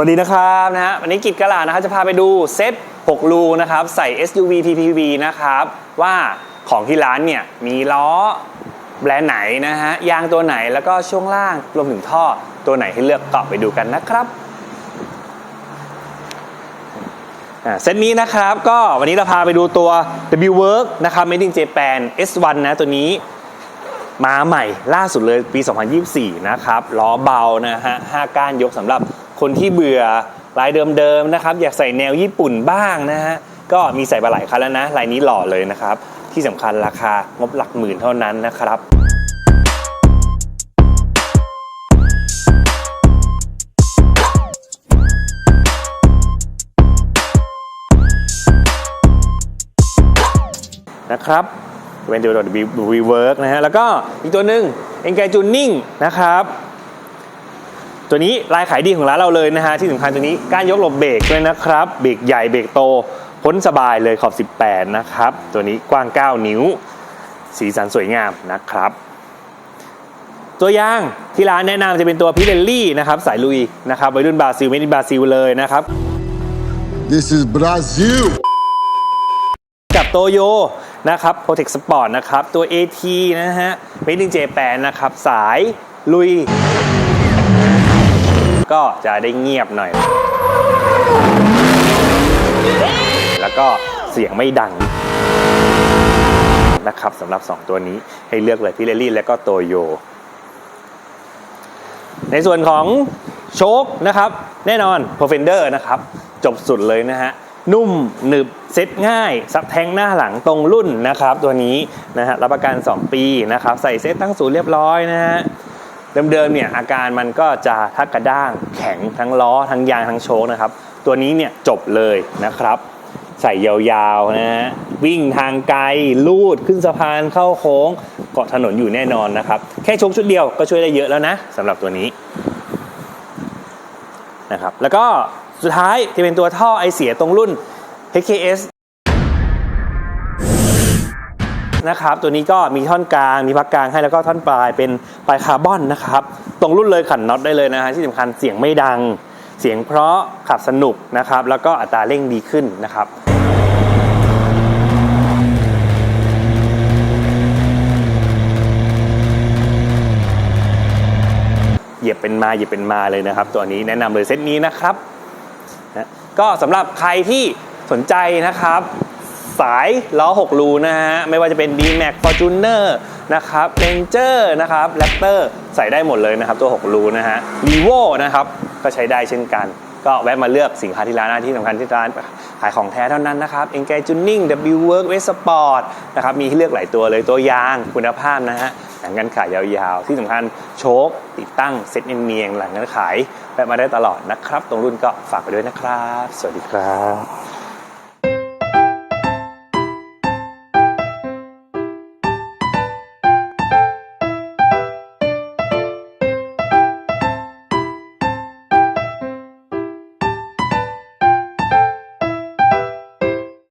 สวัสดีนะครับนะฮะวันนี้กิจกระลานะครับจะพาไปดูเซ็ต6รูนะครับใส่ SUV TPV นะครับว่าของที่ร้านเนี่ยมีล้อแบรนด์ไหนนะฮะยางตัวไหนแล้วก็ช่วงล่างรวมถึงท่อตัวไหนให้เลือกก็ไปดูกันนะครับเซตนี้นะครับก็วันนี้เราพาไปดูตัว W Work นะครับ Made in Japan S1 นะตัวนี้มาใหม่ล่าสุดเลยปี 2024 นะครับล้อเบานะฮะ 5 ก้านยกสำหรับ คนที่เบื่อลายเดิมๆนะครับ อยากใส่แนวญี่ปุ่นบ้างนะฮะก็มีใส่มาหลายคันแล้วนะลายนี้หล่อเลยนะครับ ที่สำคัญราคางบหลักหมื่นเท่านั้นนะครับนะครับเป็นตัววีเวิร์กนะฮะ แล้วก็อีกตัวหนึ่งเอ็นไกจูนิ่งนะครับ ตัวนี้ลายขายดีของร้านเราเลยนะฮะที่สำคัญตัวนี้การยกหลบเบรกด้วยนะครับเบรกใหญ่เบรกโตพ้นสบายเลยขอบ 18 นะครับ ตัวนี้กว้าง 9 นิ้ว สีสันสวยงามนะครับ ตัวอยางที่ร้านแนะนำจะเป็นตัวพิเรลลี่นะครับสายลุยนะครับวัยรุ่นบราซิลไม่ได้บราซิลเลยนะครับ This is Brazil. กับโตโยนะครับ Protect Sport นะครับ ตัว AT นะฮะ Made in Japan นะครับ สายลุย ก็จะได้เงียบหน่อย แล้วก็เสียงไม่ดังนะครับสำหรับ 2 ตัวนี้ให้เลือกเลยพิเรลี่และก็โตโย ในส่วนของโชคนะครับ แน่นอน p r o f e n d e r นะครับ จบสุดเลยนะฮะ นุ่มหนึบเซ็ตง่าย ซับแทงหน้าหลังตรงรุ่นนะครับ ตัวนี้นะฮะรับประกัน 2 ปีนะครับ ใส่เซ็ตตั้งศูนย์เรียบร้อยนะฮะ เดิมๆเนี่ยอาการมันก็จะทักกระด้างแข็งทั้งล้อทั้งยางทั้งโชคนะครับ ตัวนี้เนี่ยจบเลยนะครับ ใส่ยาวๆนะฮะวิ่งทางไกลลูดขึ้นสะพานเข้าโค้งเกาะถนนอยู่แน่นอนนะครับ แค่โชคชุดเดียวก็ช่วยได้เยอะแล้วนะสำหรับตัวนี้นะครับแล้วก็สุดท้ายจะเป็นตัวท่อไอเสียตรงรุ่น HKS นะครับ ตัวนี้ก็มีท่อนกลางมีพักกลางให้แล้วก็ท่อนปลายเป็นปลายคาร์บอนนะครับ ตรงรุ่นเลยขันน็อตได้เลยนะฮะที่สำคัญเสียงไม่ดัง เสียงเพราะขับสนุกนะครับ แล้วก็อัตราเร่งดีขึ้นนะครับเหยียบเป็นมาเหยียบเป็นมาเลยนะครับ ตัวนี้แนะนำเลยเซตนี้นะครับนะก็สำหรับใครที่สนใจนะครับ สายล้อ 6 รูนะฮะ ไม่ว่าจะเป็น D-Max Fortuner นะครับ Ranger นะครับ Raptor ใส่ได้หมดเลยนะครับ ตัว 6 รูนะฮะ Vivo นะครับ ก็ใช้ได้เช่นกัน ก็แวะมาเลือกสินค้าที่ร้านนะที่สำคัญที่ร้านขายของแท้เท่านั้นนะครับ Engage Tuning W Work w e Sport นะครับ มีให้เลือกหลายตัวเลยตัวยางคุณภาพนะฮะหลังการขายยาวๆ ที่สำคัญโชคติดตั้งเซ็ตเนียงหลังการขายแวะมาได้ตลอดนะครับ ตรงรุ่นก็ฝากไปด้วยนะครับ สวัสดีครับ